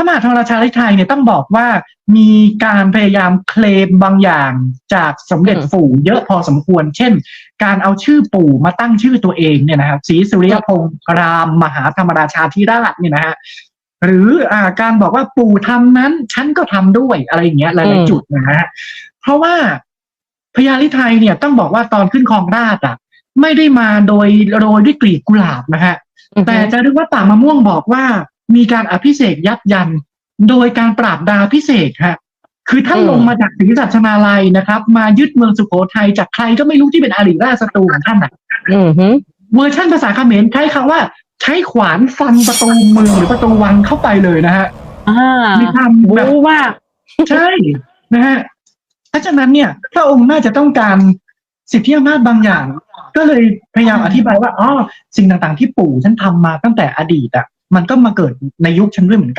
ระมหาธรรมราชาธิไทยเนี่ยต้องบอกว่ามีการพยายามเคลมบางอย่างจากสมเด็จอืมปู่เยอะพอสมควร เช่น การเอาชื่อปู่มาตั้งชื่อตัวเองเนี่ยนะครับศรีสุริยพงศ์รามมหาธรรมราชาธิราชเนี่ยนะฮะหรืออ่าการบอกว่าปู่ทำนั้นฉันก็ทำด้วยอะไรอย่างเงี้ยหอืลายมๆจุดนะฮะเพราะว่าพญาลิไทยเนี่ยต้องบอกว่าตอนขึ้นครองราชย์อะ ไม่ได้มาโดยโรยด้วยกลีบกุหลาบนะฮะอือฮึแต่จะเรียกว่าป่ามะม่วงบอกว่า มีการอภิเษกยับยัน โดยการปราบดาพิเศษกฮะคือท่านอืมลงมาจากศรีสัชนาลัยนะครับ มายึดเมืองสุโขทัยจากใครก็ไม่รู้ที่เป็นอาริราชศัตรูของท่านอะอือฮึเวอร์ชันภาษาเขมรใช้คำว่า ใช้ขวานฟันประตูเมืองหรือประตูวังเข้าไปเลยนะฮะอ่ามีความแบบรู้มากใช่นะฮะเพราะฉะนั้นเนี่ยพระองค์น่าจะต้องการสิทธิอำนาจบางอย่าง ก็เลยพยายามอธิบายว่าอ๋อสิ่งต่างๆที่ปู่ฉันทำมาตั้งแต่อดีตอะ มันก็มาเกิดในยุคฉันด้วยเหมือนกัน